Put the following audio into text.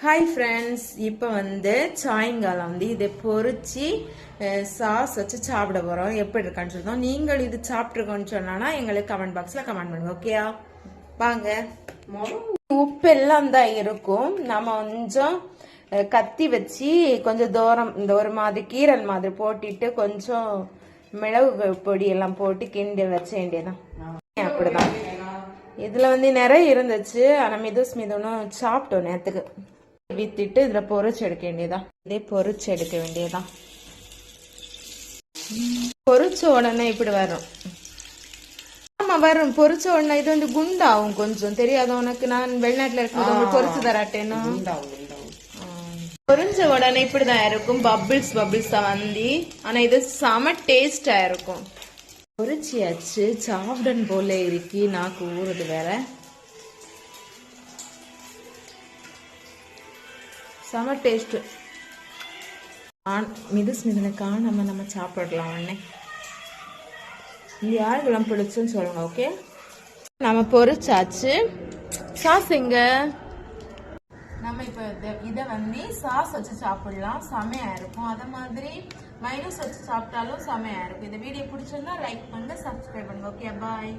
Hi friends இப்போ வந்து சாயங்காலம் வந்து இதை பொறிச்சு சாஸ் வச்சு சாப்பிட போகிறோம் எப்படி இருக்கான்னு சொல்லுவோம் நீங்கள் இது சாப்பிட்ருக்கோன்னு சொன்னா எங்களுக்கு கமெண்ட் பாக்ஸில் கமெண்ட் பண்ணுங்க ஓகேயா வாங்க. உப்பு எல்லாம் தான் இருக்கும். நம்ம கொஞ்சம் கத்தி வச்சு கொஞ்சம் தூரம் இந்த ஒரு மாதிரி கீரல் மாதிரி போட்டுட்டு கொஞ்சம் மிளகு பொடி எல்லாம் போட்டு கிண்டி வச்ச வேண்டியதான் அப்படிதான்? இதில் வந்து நிறைய இருந்துச்சு. ஆனால் மிதுஸ் மிதுனும் சாப்பிட்டோம் நேற்றுக்கு வித்திட்டு இதுல பொரிச்சு எடுக்க வேண்டியதான் இதே பொரிச்சு எடுக்க வேண்டியதான் பொரிச்ச உடனே இப்படி வரும். ஆமா வரும். பொரிச்ச உடனே இது வந்து குண்டாகும் கொஞ்சம். தெரியாத உனக்கு? நான் வெளிநாட்டுல இருக்கிறது உங்களுக்கு பொரிச்சு தராட்டேன்னா. பொரிஞ்ச உடனே இப்படிதான் இருக்கும். பபிள்ஸ் பபிள்ஸ் தான் வந்து. ஆனா இது செம டேஸ்டா இருக்கும். பொரிச்சியாச்சு. சாப்பிடன் போல இருக்கு. நாக்கு ஊறுது வேற. செம டேஸ்ட் மிதுஸ் மிதுனை நம்ம நம்ம சாப்பிடலாம் உடனே யாருக்கெல்லாம் பிடிச்சுன்னு சொல்லுங்க ஓகே நம்ம பொரிச்சாச்சு. சாஸ் எங்க? நம்ம இப்போ இதை வந்து சாஸ் வச்சு சாப்பிடலாம். செமையா இருக்கும். அதே மாதிரி மைனஸ் வச்சு சாப்பிட்டாலும் செமையா இருக்கும். இந்த வீடியோ பிடிச்சிருந்தா லைக் பண்ணுங்க சப்ஸ்கிரைப் பண்ணுங்க ஓகே பாய்